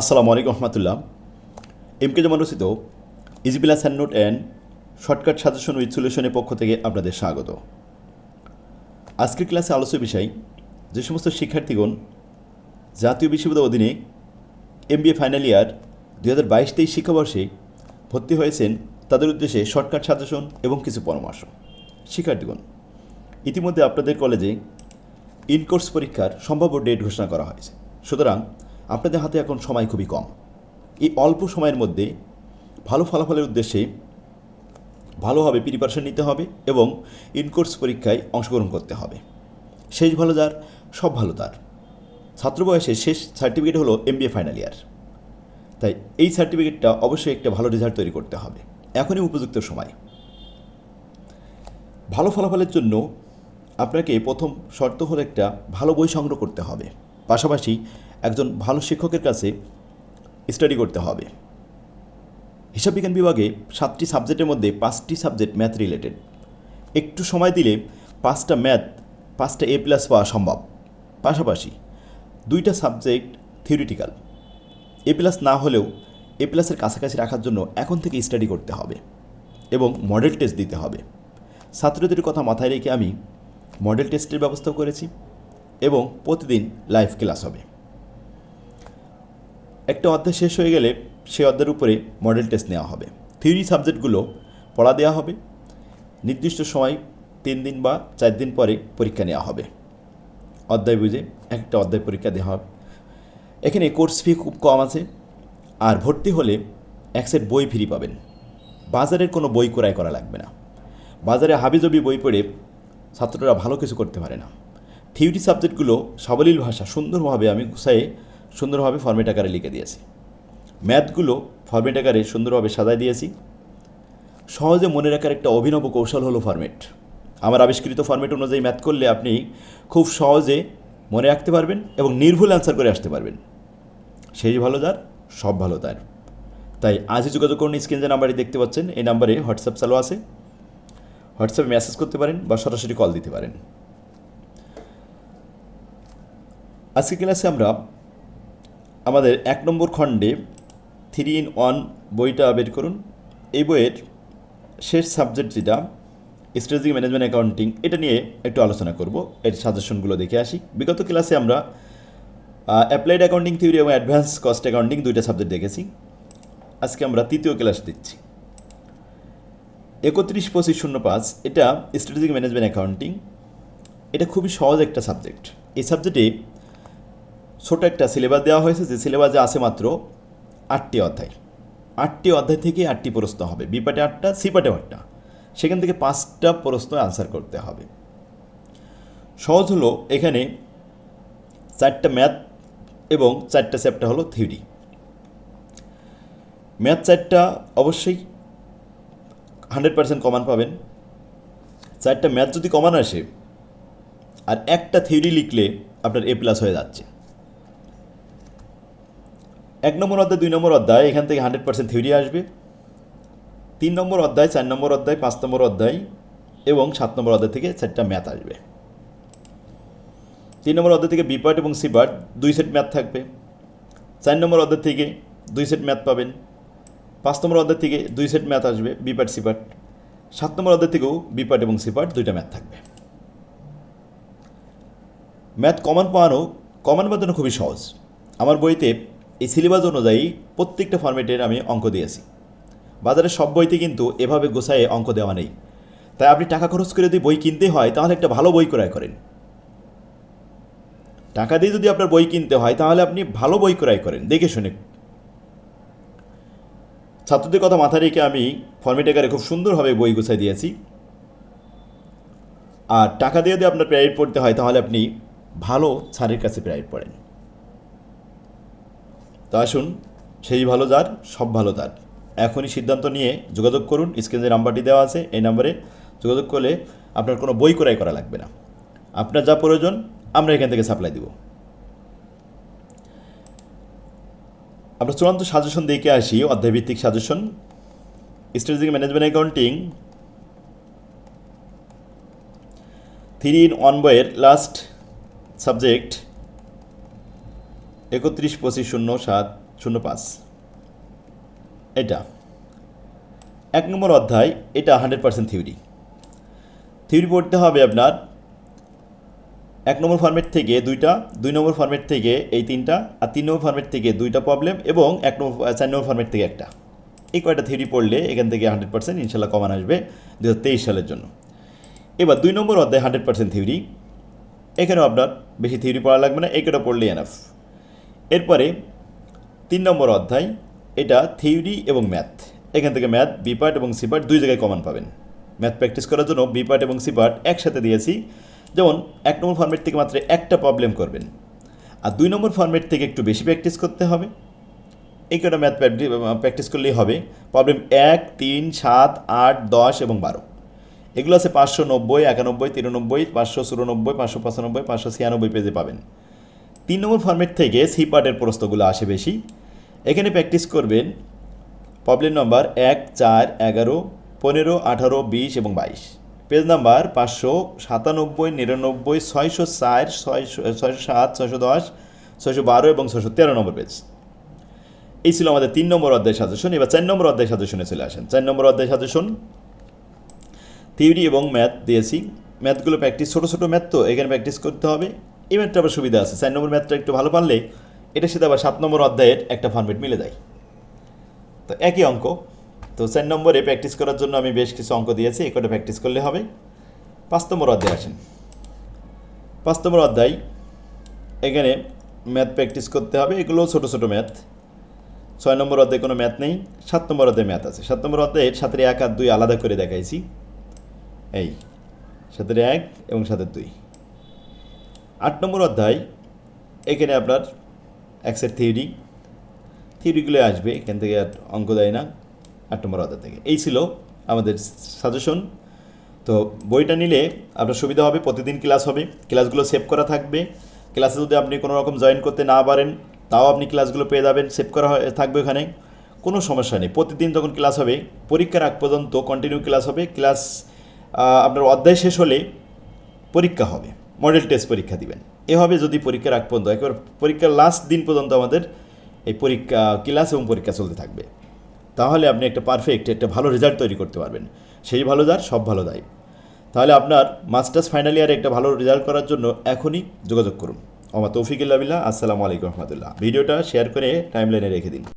আসসালামু আলাইকুম রহমতুল্লাহ। M K Zaman রচিত easy plus hand note and shortcut suggestion with সলিউশনের পক্ষ থেকে আপনাদের স্বাগত। আজকের ক্লাসে আলোচ্য বিষয়, যে সমস্ত শিক্ষার্থীগণ জাতীয় বিশ্ববিদ্যালয় অধীনে এমবিএ ফাইনাল ইয়ার দুই হাজার বাইশ তেইশ শিক্ষাবর্ষে ভর্তি হয়েছেন, তাদের উদ্দেশ্যে শর্টকাট সাজেশন এবং কিছু পরামর্শ। শিক্ষার্থীগণ, ইতিমধ্যে আপনাদের কলেজে ইনকোর্স পরীক্ষার সম্ভাব্য ডেট ঘোষণা করা হয়েছে। সুতরাং আপনাদের হাতে এখন সময় খুবই কম। এই অল্প সময়ের মধ্যে ভালো ফলাফলের উদ্দেশ্যে ভালোভাবে প্রিপারেশন নিতে হবে এবং ইনকোর্স পরীক্ষায় অংশগ্রহণ করতে হবে। শেষ ভালো যার, সব ভালো তার। ছাত্র বয়সে শেষ সার্টিফিকেট হলো এমবিএ ফাইনাল ইয়ার তাই এই সার্টিফিকেটটা অবশ্যই একটা ভালো রেজাল্ট তৈরি করতে হবে। এখনই উপযুক্ত সময়। ভালো ফলাফলের জন্য আপনাকে প্রথম শর্ত হলো একটা ভালো বই সংগ্রহ করতে হবে। পাশাপাশি একজন ভালো শিক্ষকের কাছে স্টাডি করতে হবে। হিসাব বিজ্ঞান বিভাগে সাতটি সাবজেক্টের মধ্যে পাঁচটি সাবজেক্ট ম্যাথ রিলেটেড একটু সময় দিলে পাঁচটা ম্যাথ পাঁচটা এ প্লাস পাওয়া সম্ভব। পাশাপাশি দুইটা সাবজেক্ট থিওরিটিক্যাল এ প্লাস না হলেও এ প্লাসের কাছাকাছি রাখার জন্য এখন থেকে স্টাডি করতে হবে এবং মডেল টেস্ট দিতে হবে। ছাত্রদের কথা মাথায় রেখে আমি মডেল টেস্টের ব্যবস্থা করেছি এবং প্রতিদিন লাইভ ক্লাস হবে। একটা অধ্যায় শেষ হয়ে গেলে সে অধ্যায়ের উপরে মডেল টেস্ট নেওয়া হবে। থিওরি সাবজেক্টগুলো পড়া দেওয়া হবে। নির্দিষ্ট সময় তিন দিন বা চার দিন পরে পরীক্ষা নেওয়া হবে। অধ্যায় বুঝে একটা অধ্যায় পরীক্ষা দেওয়া হবে। এখানে কোর্স ফি খুব কম আছে। আর ভর্তি হলে এক সেট বই ফ্রি পাবেন। বাজারের কোনো বই ক্রয় করা লাগবে না। বাজারে হাবিজবি বই পড়ে ছাত্ররা ভালো কিছু করতে পারে না। থিওরি সাবজেক্টগুলো সাবলীল ভাষা সুন্দরভাবে আমি গুছায়ে সুন্দরভাবে ফর্মেট আকারে লিখে দিয়েছি। ম্যাথগুলো ফর্মেট আকারে সুন্দরভাবে সাজায় দিয়েছি। সহজে মনে রাখার একটা অভিনব কৌশল হলো ফর্মেট আমার আবিষ্কৃত ফর্মেট অনুযায়ী ম্যাথ করলে আপনি খুব সহজে মনে রাখতে পারবেন এবং নির্ভুল অ্যান্সার করে আসতে পারবেন। সেই ভালো যার, সব ভালো তার। তাই আজই যোগাযোগ করুন স্ক্রিন যে নাম্বারটি দেখতে পাচ্ছেন, এই নাম্বারে হোয়াটসঅ্যাপ চালু আছে। হোয়াটসঅ্যাপে মেসেজ করতে পারেন বা সরাসরি কল দিতে পারেন। আজকে ক্লাসে আমরা আমাদের এক নম্বর খণ্ডে থ্রি ইন ওয়ান বইটা বের করুন। এই বইয়ের শেষ সাবজেক্ট যেটা স্ট্র্যাটেজিক ম্যানেজমেন্ট অ্যাকাউন্টিং এটা নিয়ে একটু আলোচনা করব। এর সাজেশনগুলো দেখে আসি। বিগত ক্লাসে আমরা অ্যাপ্লাইড অ্যাকাউন্টিং থিওরি এবং অ্যাডভান্স কস্ট অ্যাকাউন্টিং দুইটা সাবজেক্ট দেখেছি। আজকে আমরা তৃতীয় ক্লাস দিচ্ছি। একত্রিশ, পঁচিশ, শূন্য, পাঁচ, এটা স্ট্র্যাটেজিক ম্যানেজমেন্ট অ্যাকাউন্টিং এটা খুবই সহজ একটা সাবজেক্ট এই সাবজেক্টে ছোট একটা সিলেবাস দেওয়া হয়েছে, যে সিলেবাসে আছে মাত্র আটটি অধ্যায়। আটটি অধ্যায় থেকে আটটি প্রশ্ন হবে। বি পাটে আটটা, সি পাটে আটটা। সেখান থেকে পাঁচটা প্রশ্ন আনসার করতে হবে। সহজ হলো এখানে চারটা ম্যাথ এবং চারটা চ্যাপ্টার হলো থিওরি ম্যাথ চারটা অবশ্যই হান্ড্রেড পার্সেন্ট কমান পাবেন। চারটা ম্যাথ যদি কমান আসে, আর একটা থিওরি লিখলে আপনার এ প্লাস হয়ে যাচ্ছে। এক নম্বর অধ্যায়, দুই নম্বর অধ্যায়, এখান থেকে হান্ড্রেড পার্সেন্ট থিওরি আসবে। তিন নম্বর অধ্যায়, চার নম্বর অধ্যায়, পাঁচ নম্বর অধ্যায় এবং সাত নম্বর অধ্যায় থেকে চারটা ম্যাথ আসবে। তিন নম্বর অধ্যায় থেকে বি পার্ট এবং সি দুই সেট ম্যাথ থাকবে। চার নম্বর অধ্যায় থেকে দুই সেট ম্যাথ পাবেন। পাঁচ নম্বর অধ্যায় থেকে দুই সেট ম্যাথ আসবে বি পার্ট সাত নম্বর অধ্যায় থেকেও বি পার্ট এবং সি পার্ট দুইটা ম্যাথ থাকবে। ম্যাথ কমন পাওয়ানো কমন বাঁধানো খুবই সহজ। আমার বইতে এই সিলেবাস অনুযায়ী প্রত্যেকটা ফর্মেটের আমি অঙ্ক দিয়েছি। বাজারে সব বইতে কিন্তু এভাবে গোছায় অঙ্ক দেওয়া নেই। তাই আপনি টাকা খরচ করে যদি বই কিনতে হয়, তাহলে একটা ভালো বই ক্রয় করেন। টাকা দিয়ে যদি আপনার বই কিনতে হয়, তাহলে আপনি ভালো বই ক্রয় করেন। দেখে শুনে। ছাত্রদের কথা মাথায় রেখে আমি ফর্মেট আকারে খুব সুন্দরভাবে বই গুছাই দিয়েছি। আর টাকা দিয়ে যদি আপনার প্রাইভেট পড়তে হয়, তাহলে আপনি ভালো ছাড়ের কাছে প্রাইভেট পড়েন। তো আসুন সেই ভালো যার, সব ভালো তার। এখনই সিদ্ধান্ত নিয়ে যোগাযোগ করুন, স্ক্রিনে যে নাম্বারটি দেওয়া আছে, এই নাম্বারে যোগাযোগ করলে আপনার কোনো বই ক্রয় করা লাগবে না। আপনার যা প্রয়োজন, আমরা এখান থেকে সাপ্লাই দিব। আমরা চূড়ান্ত সাজেশন দেখে আসি? অধ্যায়ভিত্তিক suggestion strategic management accounting three in one বইয়ের লাস্ট সাবজেক্ট একত্রিশ পঁচিশ শূন্য সাত শূন্য পাঁচ। এটা। এক নম্বর অধ্যায়, এটা হান্ড্রেড পার্সেন্ট থিওরি। থিওরি পড়তে হবে আপনার এক নম্বর ফর্মেট থেকে দুইটা, দুই নম্বর ফর্মেট থেকে এই তিনটা, আর তিন নম্বর ফর্মেট থেকে দুইটা প্রবলেম এবং এক নম্বর, চার নম্বর ফর্মেট থেকে একটা। এই কয়টা থিওরি পড়লে এখান থেকে হান্ড্রেড পার্সেন্ট ইনশাল্লাহ কমান আসবে দু হাজার তেইশ সালের জন্য। এবার দুই নম্বর অধ্যায় হান্ড্রেড পার্সেন্ট থিওরি। এখানেও আপনার বেশি থিওরি পড়া লাগবে না, একটা পড়লেই এনাফ এরপরে তিন নম্বর অধ্যায়, এটা থিওরি এবং ম্যাথ। এখান থেকে ম্যাথ, বি পার্ট এবং সি পার্ট দুই জায়গায় কমন পাবেন। ম্যাথ প্র্যাকটিস করার জন্য বি পার্ট এবং সি পার্ট একসাথে দিয়েছি। যেমন, এক নম্বর ফর্মেট থেকে মাত্র একটা প্রবলেম করবেন। আর দুই নম্বর ফর্মেট থেকে একটু বেশি প্র্যাকটিস করতে হবে। এই কটা ম্যাথ প্র্যাকটিস করলেই হবে। প্রবলেম এক, তিন, সাত, আট, দশ এবং বারো। এগুলো আছে পাঁচশো নব্বই, একানব্বই, তিরানব্বই, পাঁচশো চুরানব্বই, পাঁচশো পঁচানব্বই, পাঁচশো ছিয়ানব্বই পেজে পাবেন। তিন নম্বর ফর্মেট থেকে সি পার্টের প্রস্তগুলো আসে বেশি। এখানে প্র্যাকটিস করবেন প্রবলেম নম্বর এক, চার, এগারো, পনেরো, আঠারো, বিশ এবং বাইশ। পেজ নাম্বার পাঁচশো সাতানব্বই, নিরানব্বই, ছয়শো চার ছয়শো ছয়শো সাত, ছয়শো দশ, ছয়শো বারো এবং ছয়শো তেরো নম্বর পেজ এই ছিল আমাদের তিন নম্বর অধ্যায় সাজেশন এবার চার নম্বর অধ্যায় সাজেশনে চলে আসেন। চার নম্বর অধ্যায় সাজেশন থিওরি এবং ম্যাথ দিয়েছি। ম্যাথগুলো প্র্যাকটিস ছোটো ছোটো ম্যাথ তো, এখানে প্র্যাকটিস করতে হবে। এই ম্যাথটা আবার সুবিধা আছে। চার নম্বর ম্যাথটা একটু ভালো পারলে এটার সাথে আবার সাত নম্বর অধ্যায়ের একটা ফর্মেট মিলে যায়। তো একই অঙ্ক। তো চার নম্বরে প্র্যাকটিস করার জন্য আমি বেশ কিছু অঙ্ক দিয়েছি, এই কটা প্র্যাকটিস করলে হবে। পাঁচ নম্বর অধ্যায় আসেন। পাঁচ নম্বর অধ্যায়, এখানে ম্যাথ প্র্যাকটিস করতে হবে। এগুলো ছোটো ছোটো ম্যাথ ছয় নম্বর অধ্যায়ে কোনো ম্যাথ নেই। সাত নম্বর অধ্যায়ে ম্যাথ আছে। সাত নম্বর অধ্যায়ের সাতের এক আর দুই আলাদা করে দেখাইছি। এই, সাতের এক এবং সাতের দুই। আট নম্বর অধ্যায়, এখানে আপনার এক্সের থিওরি থিওরিগুলো আসবে, এখান থেকে আর অঙ্ক দেয় না, আট নম্বর অধ্যায় থেকে। এই ছিল আমাদের সাজেশন তো বইটা নিলে আপনার সুবিধা হবে, প্রতিদিন ক্লাস হবে। ক্লাসগুলো সেভ করা থাকবে। ক্লাসে যদি আপনি কোনো রকম জয়েন করতে না পারেন, তাও আপনি ক্লাসগুলো পেয়ে যাবেন সেভ করা থাকবে ওখানে। কোনো সমস্যা নেই। প্রতিদিন যখন ক্লাস হবে, পরীক্ষার আগ পর্যন্ত কন্টিনিউ ক্লাস হবে। ক্লাস আপনার অধ্যায় শেষ হলে পরীক্ষা হবে। মডেল টেস্ট পরীক্ষা দিবেন। এভাবে যদি পরীক্ষার আগ পর্যন্ত, একবার পরীক্ষার লাস্ট দিন পর্যন্ত আমাদের এই পরীক্ষা ক্লাস এবং পরীক্ষা চলতে থাকবে। তাহলে আপনি একটা পারফেক্ট একটা ভালো রেজাল্ট তৈরি করতে পারবেন। সেই ভালো যার, সব ভালো দেয় তাহলে আপনার মাস্টার্স ফাইনাল ইয়ারে একটা ভালো রেজাল্ট করার জন্য এখনই যোগাযোগ করুন। আমার তৌফিকুল্লাহ বিল্লাহ, আসসালামু আলাইকুম রহমতুল্লাহ। ভিডিওটা শেয়ার করে টাইমলাইনে রেখে দিন।